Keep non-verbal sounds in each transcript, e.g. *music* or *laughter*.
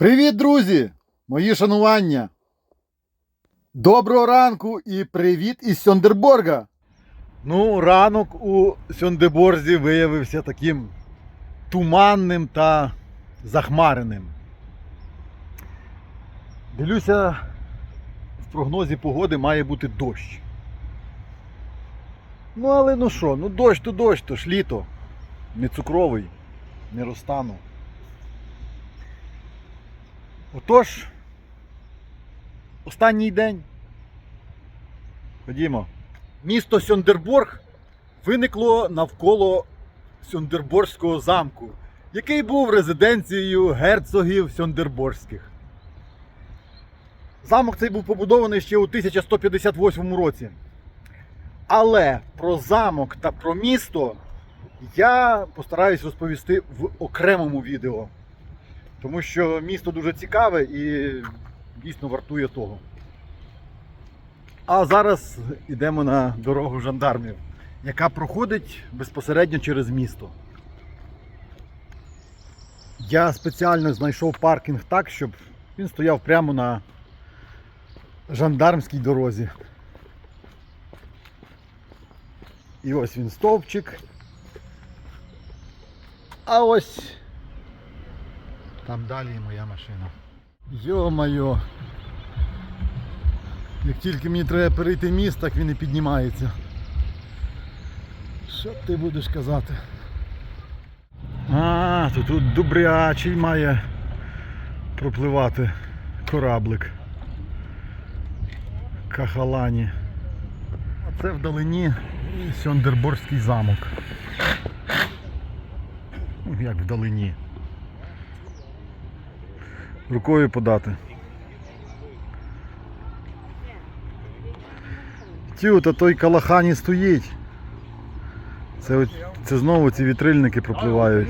Привіт, друзі! Мої шанування! Доброго ранку і привіт із Сьондерборга! Ну, ранок у Сьондеборзі виявився таким туманним та захмареним. Дивлюся, в прогнозі погоди має бути дощ. Ну, але ну що, ну дощ то дощ, то ж літо. Не цукровий, не розтану. Отож, останній день. Ходімо. Місто Сьондерборг виникло навколо Сьондерборзького замку, який був резиденцією герцогів Сьондерборзьких. Замок цей був побудований ще у 1158 році. Але про замок та про місто я постараюсь розповісти в окремому відео. Тому що місто дуже цікаве і дійсно вартує того. А зараз йдемо на дорогу жандармів, яка проходить безпосередньо через місто. Я спеціально знайшов паркінг так, щоб він стояв прямо на жандармській дорозі. І ось він стовпчик. А ось там далі і моя машина. Йо-майо. Як тільки мені треба перейти міст, так він і піднімається. Що ти будеш казати? А, то тут добрячий має пропливати кораблик. Кахалані. А це вдалині Сьондерборський замок. Ну, Як вдалині. Рукою подати. Тю, та той калахані стоїть. Це, це знову ці вітрильники пропливають.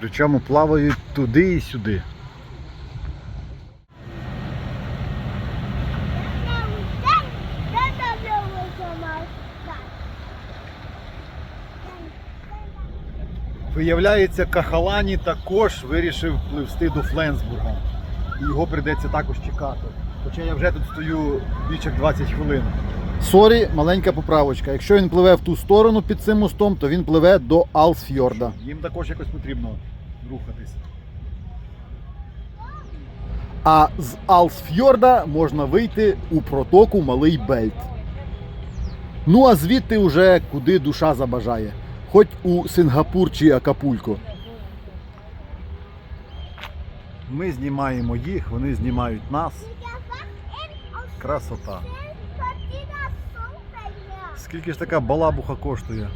Причому плавають туди і сюди. Виявляється, Кахалані також вирішив пливсти до Фленсбурга. І його прийдеться також чекати. Хоча я вже тут стою більше 20 хвилин. Сорі, маленька поправочка. Якщо він пливе в ту сторону під цим мостом, то він пливе до Алсфьорда. Їм також якось потрібно рухатись. А з Алсфьорда можна вийти у протоку Малий Бельт. Ну а звідти вже куди душа забажає. Хоч у Сингапур чи Акапулько. Ми знімаємо їх, вони знімають нас. Красота. Скільки ж така балабуха коштує?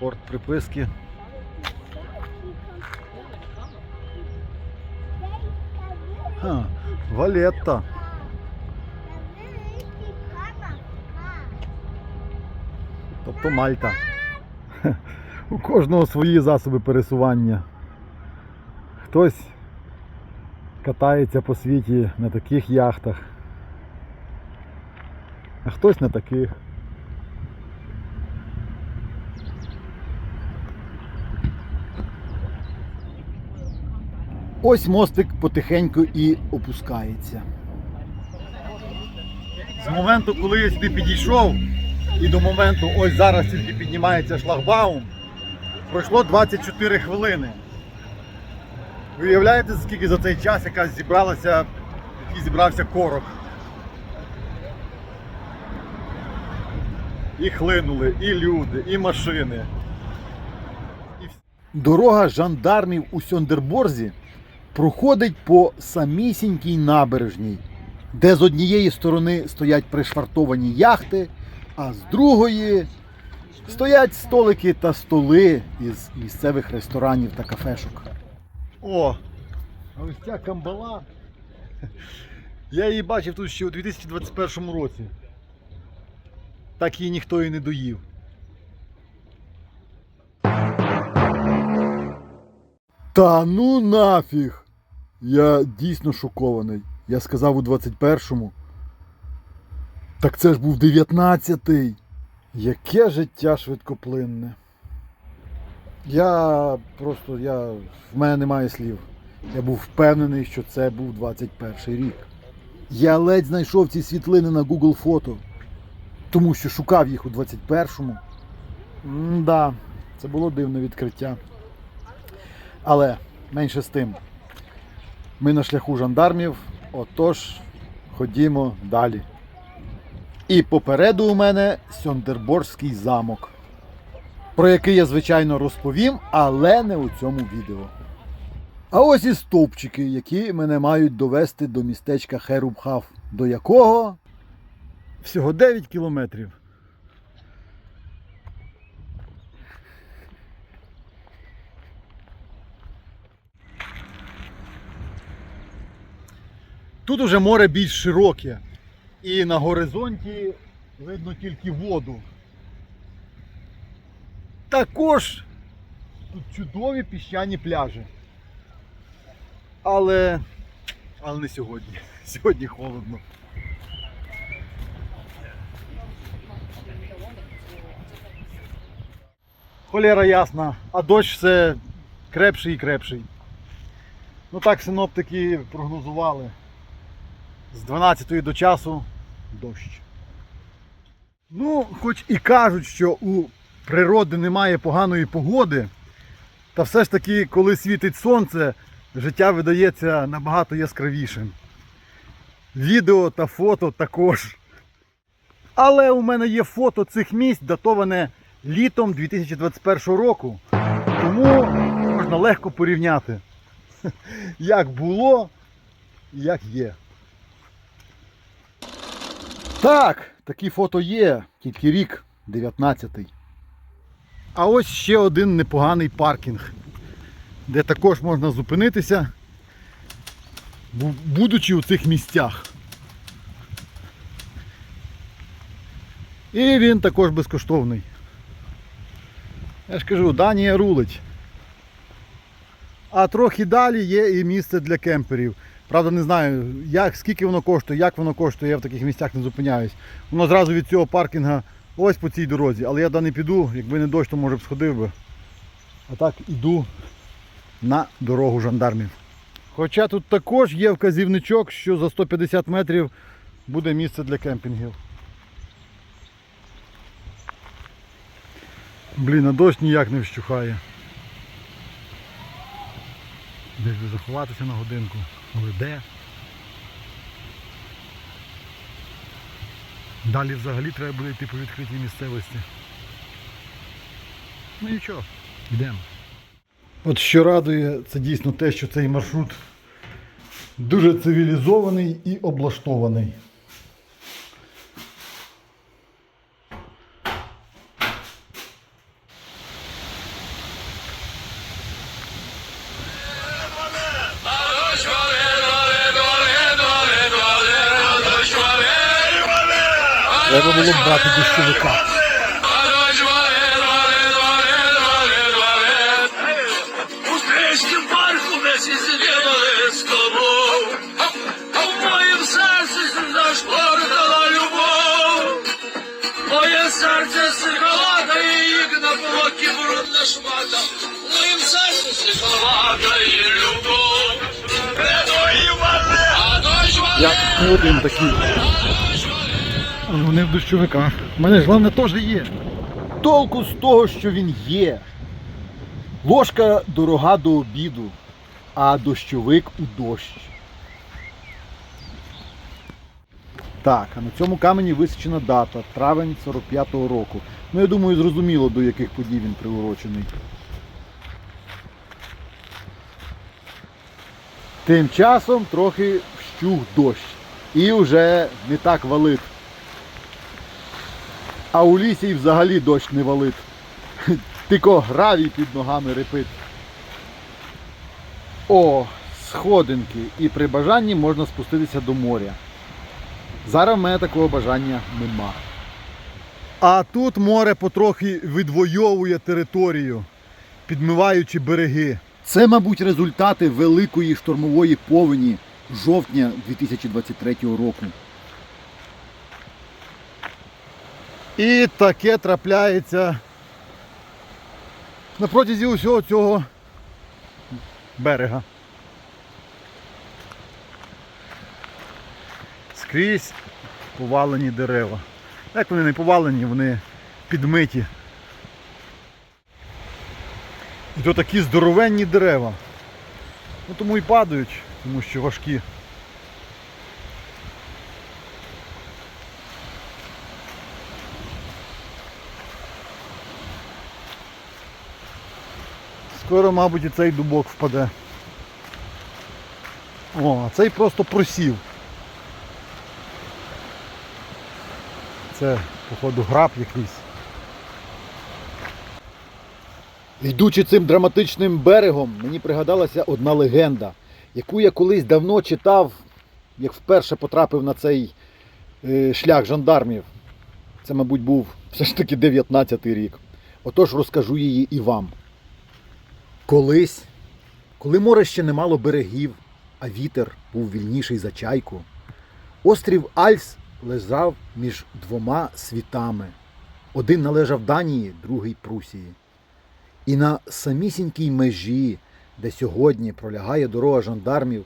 Порт приписки. Ха, Валетта. Тобто Мальта. У кожного свої засоби пересування. Хтось катається по світі на таких яхтах, а хтось на таких. Ось мостик потихеньку і опускається. З моменту, коли я сюди підійшов, і до моменту, ось зараз тільки піднімається шлагбаум, пройшло 24 хвилини. Ви уявляєте, скільки за цей час якась зібралася, який зібрався корок. І хлинули, і люди, і машини. І... Дорога жандармів у Сьондерборзі проходить по самісінькій набережній, де з однієї сторони стоять пришвартовані яхти, а з другої стоять столики та столи із місцевих ресторанів та кафешок. О, а ось ця камбала. Я її бачив тут ще у 2021 році. Так її ніхто і не доїв. Та ну нафіг! Я дійсно шокований. Я сказав у 21-му. Так це ж був 19-й. Яке життя швидкоплинне. Я просто я, в мене немає слів. Я був впевнений, що це був 21 рік. Я ледь знайшов ці світлини на Google фото, тому що шукав їх у 21-му. Да, це було дивне відкриття. Але менше з тим. Ми на шляху жандармів, отож, ходімо далі. І попереду у мене Сьондерборський замок, про який я, звичайно, розповім, але не у цьому відео. А ось і стовпчики, які мене мають довести до містечка Херубхав, до якого всього 9 кілометрів. Тут уже море більш широке. І на горизонті видно тільки воду. Також тут чудові піщані пляжі. Але. Але не сьогодні. *laughs* Сьогодні холодно. Холера ясна, а дощ все крепший і крепший. Ну так синоптики прогнозували. З 12 до часу дощ. Ну, хоч і кажуть, що у природи немає поганої погоди, та все ж таки, коли світить сонце, життя видається набагато яскравішим. Відео та фото також. Але у мене є фото цих місць, датоване літом 2021 року. Тому можна легко порівняти, *laughs* як було як є. Так, такі фото є, тільки рік 19-й. А ось ще один непоганий паркінг, де також можна зупинитися, будучи у цих місцях. І він також безкоштовний. Я ж кажу, Данія рулить. А трохи далі є і місце для кемперів. Правда, не знаю, як, скільки воно коштує, як воно коштує, я в таких місцях не зупиняюсь. Воно зразу від цього паркінга ось по цій дорозі. Але я туди не піду, якби не дощ, то може б сходив би. А так іду на дорогу жандармів. Хоча тут також є вказівничок, що за 150 метрів буде місце для кемпінгів. Блін, а дощ ніяк не вщухає. Десь заховатися на годинку. Але де? Далі взагалі треба буде йти по відкритій місцевості. Ну нічого, йдемо. От що радує, це дійсно те, що цей маршрут дуже цивілізований і облаштований. Треба було б брати дощовика. А серце сигалата і їх на полокі брудна шмата. В моєм серці і любов. А дощ вале, Я не один такий. Але вони в дощовиках. У мене ж головне теж є. Толку з того, що він є. Ложка дорога до обіду, а дощовик у дощ. Так, а на цьому камені висічена дата, травень 45-го року. Ну, я думаю, зрозуміло, до яких подій він приурочений. Тим часом трохи вщух дощ. І вже не так валить. А у лісі взагалі дощ не валить. *laughs* Тільки гравій під ногами репить. О, сходинки. І при бажанні можна спуститися до моря. Зараз в мене такого бажання нема. А тут море потрохи видвойовує територію, підмиваючи береги. Це, мабуть, результати великої штормової повені жовтня 2023 року. І таке трапляється на протязі усього цього берега. Скрізь повалені дерева. Як вони не повалені, вони підмиті. І то такі здоровенні дерева. Ну тому і падають, тому що важкі. Скоро, мабуть, і цей дубок впаде. О, а цей просто просів. Це, походу, граб якийсь. Йдучи цим драматичним берегом, мені пригадалася одна легенда, яку я колись давно читав, як вперше потрапив на цей е, шлях жандармів. Це, мабуть, був все ж таки 19-й рік. Отож розкажу її і вам. Колись, коли море ще не мало берегів, а вітер був вільніший за чайку, острів Альс лежав між двома світами. Один належав Данії, другий Прусії. І на самісінькій межі, де сьогодні пролягає дорога жандармів,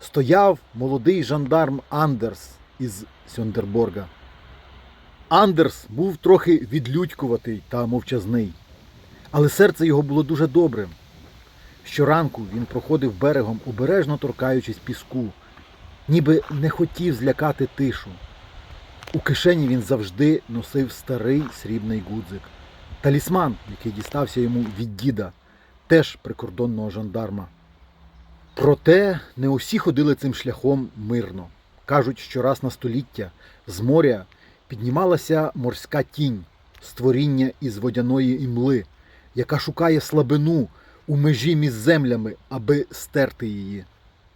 стояв молодий жандарм Андерс із Сьондерборга. Андерс був трохи відлюдькуватий та мовчазний, але серце його було дуже добрим. Щоранку він проходив берегом, обережно торкаючись піску, ніби не хотів злякати тишу. У кишені він завжди носив старий срібний гудзик. Талісман, який дістався йому від діда, теж прикордонного жандарма. Проте не усі ходили цим шляхом мирно. Кажуть, що раз на століття з моря піднімалася морська тінь, створіння із водяної імли, яка шукає слабину у межі між землями, аби стерти її.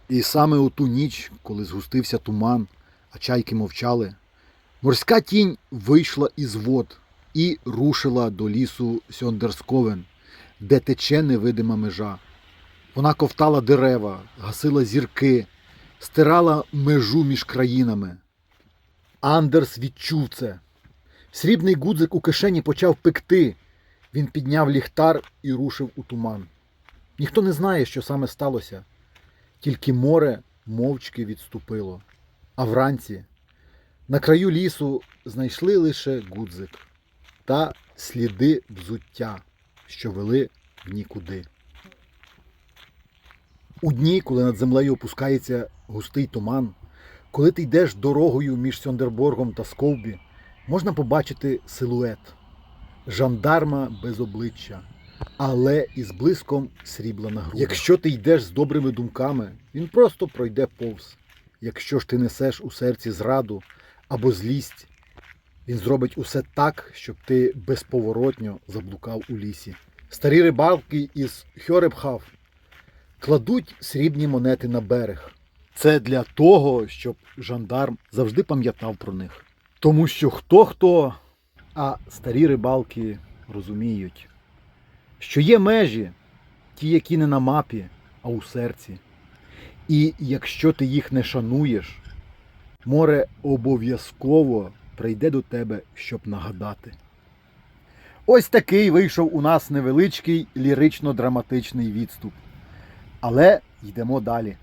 І саме у ту ніч, коли згустився туман, а чайки мовчали, морська тінь вийшла із вод і рушила до лісу Сьондерсковен, де тече невидима межа. Вона ковтала дерева, гасила зірки, стирала межу між країнами. Андерс відчув це. Срібний гудзик у кишені почав пекти. Він підняв ліхтар і рушив у туман. Ніхто не знає, що саме сталося. Тільки море мовчки відступило. А вранці на краю лісу знайшли лише гудзик та сліди взуття, що вели в нікуди. У дні, коли над землею опускається густий туман, коли ти йдеш дорогою між Сьондерборгом та Сковбі, можна побачити силует жандарма без обличчя, але із блиском срібла на грудях. Якщо ти йдеш з добрими думками, він просто пройде повз. Якщо ж ти несеш у серці зраду або злість, він зробить усе так, щоб ти безповоротньо заблукав у лісі. Старі рибалки із Хьоребхав кладуть срібні монети на берег. Це для того, щоб жандарм завжди пам'ятав про них. Тому що хто хто, а старі рибалки розуміють, що є межі, ті, які не на мапі, а у серці. І якщо ти їх не шануєш, море обов'язково прийде до тебе, щоб нагадати. Ось такий вийшов у нас невеличкий лірично-драматичний відступ. Але йдемо далі.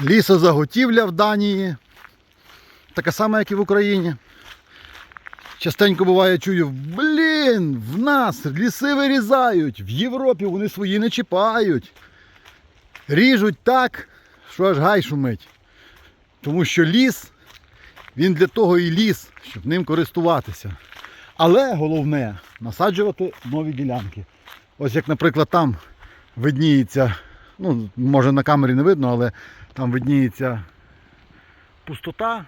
Лісозаготівля в Данії. Така сама, як і в Україні. Частенько буває, чую, блін, в нас ліси вирізають, в Європі вони свої не чіпають. Ріжуть так, що аж гай шумить. Тому що ліс, він для того і ліс, щоб ним користуватися. Але головне насаджувати нові ділянки. Ось як, наприклад, там видніється, ну, може на камері не видно, але там видніється пустота.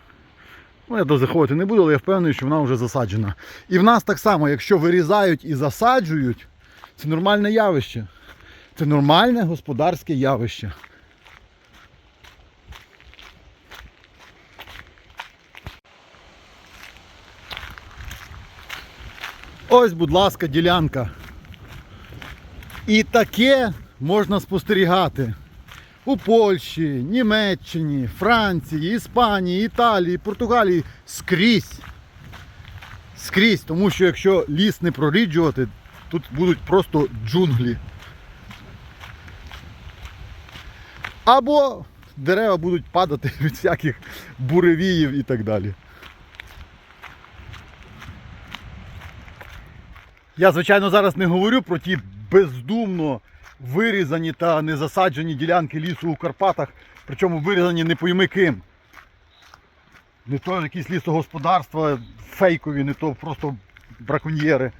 Ну, я до заходити не буду, але я впевнений, що вона вже засаджена. І в нас так само, якщо вирізають і засаджують, це нормальне явище. Це нормальне господарське явище. Ось, будь ласка, ділянка. І таке можна спостерігати у Польщі, Німеччині, Франції, Іспанії, Італії, Португалії скрізь. Скрізь, тому що якщо ліс не проріджувати, тут будуть просто джунглі. Або дерева будуть падати *laughs* від всяких буревіїв і так далі. Я, звичайно, зараз не говорю про ті бездумно вирізані та незасаджені ділянки лісу у Карпатах, причому вирізані не пойми ким. Не то якісь лісогосподарства фейкові, не то просто браконьєри.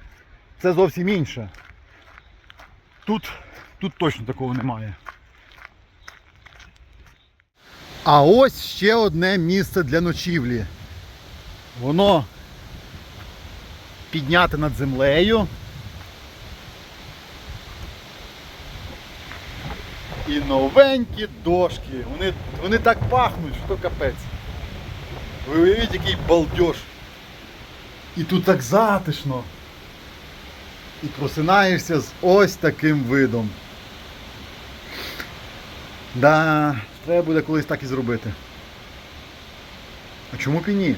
Це зовсім інше. Тут, тут точно такого немає. А ось ще одне місце для ночівлі. Воно підняте над землею. І новенькі дошки. Вони, вони так пахнуть, що капець. Ви уявіть, який балдеж. І тут так затишно. І просинаєшся з ось таким видом. Да, треба буде колись так і зробити. А чому б і ні?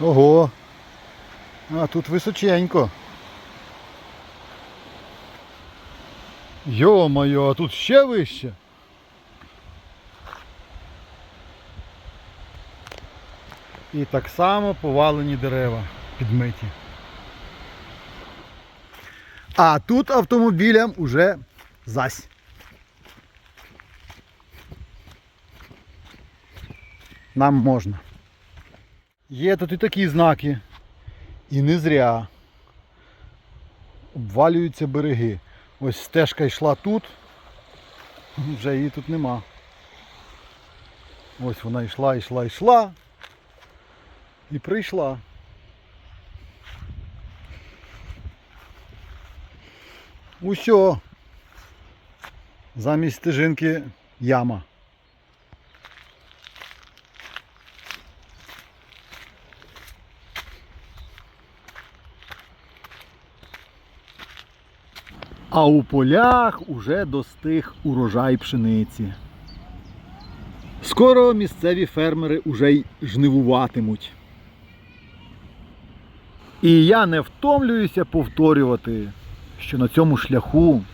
Ого. А тут височенько. Йо-моє, а тут ще вище. І так само повалені дерева підмиті. А тут автомобілям уже зась. Нам можна. Є тут і такі знаки. І не зря. Обвалюються береги. Ось стежка йшла тут. Вже її тут нема. Ось вона йшла, йшла, йшла. І прийшла. Усьо. Замість стежинки яма. А у полях уже достиг урожай пшениці. Скоро місцеві фермери уже й жнивуватимуть. І я не втомлююся повторювати, що на цьому шляху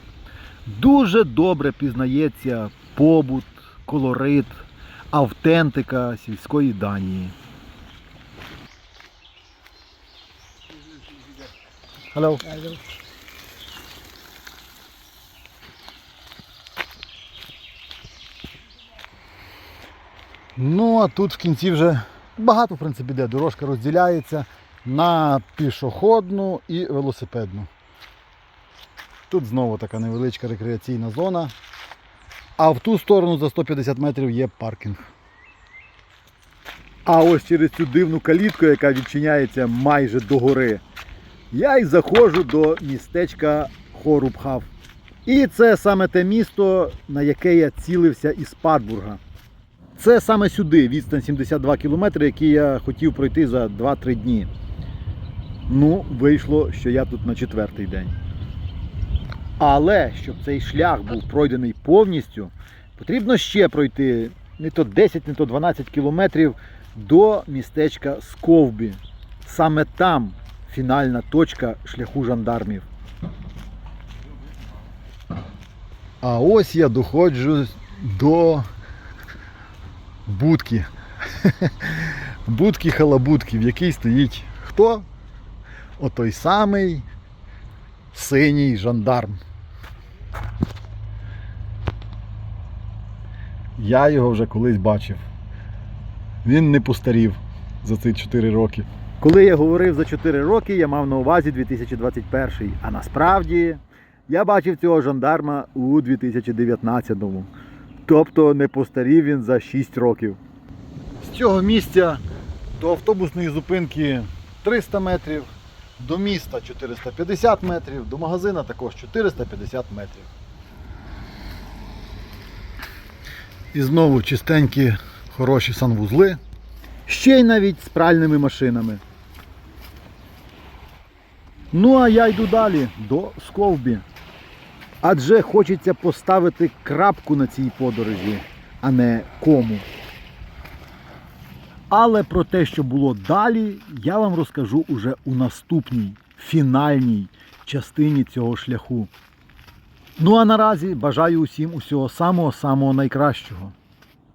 дуже добре пізнається побут, колорит, автентика сільської Данії. Hello. Ну, а тут в кінці вже багато, в принципі, де дорожка розділяється на пішохідну і велосипедну. Тут знову така невеличка рекреаційна зона. А в ту сторону за 150 метрів є паркінг. А ось через цю дивну калітку, яка відчиняється майже до гори, я й заходжу до містечка Хорубхав. І це саме те місто, на яке я цілився із Падбурга. Це саме сюди, відстань 72 кілометри, який я хотів пройти за 2-3 дні. Ну, вийшло, що я тут на четвертий день. Але щоб цей шлях був пройдений повністю, потрібно ще пройти не то 10, не то 12 кілометрів до містечка Сковбі. Саме там фінальна точка шляху жандармів. А ось я доходжу до будки. *laughs* Будки халабудки, в якій стоїть хто? Отой самий синій жандарм. Я його вже колись бачив. Він не постарів за ці 4 роки. Коли я говорив за 4 роки, я мав на увазі 2021. А насправді я бачив цього жандарма у 2019-му. Тобто не постарів він за 6 років. З цього місця до автобусної зупинки 300 метрів, до міста 450 метрів, до магазина також 450 метрів. І знову чистенькі, хороші санвузли. Ще й навіть з пральними машинами. Ну а я йду далі до Сковбі. Адже хочеться поставити крапку на цій подорожі, а не кому. Але про те, що було далі, я вам розкажу уже у наступній фінальній частині цього шляху. Ну а наразі бажаю усім усього самого-самого найкращого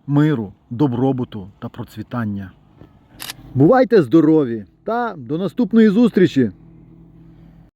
миру, добробуту та процвітання. Бувайте здорові та до наступної зустрічі!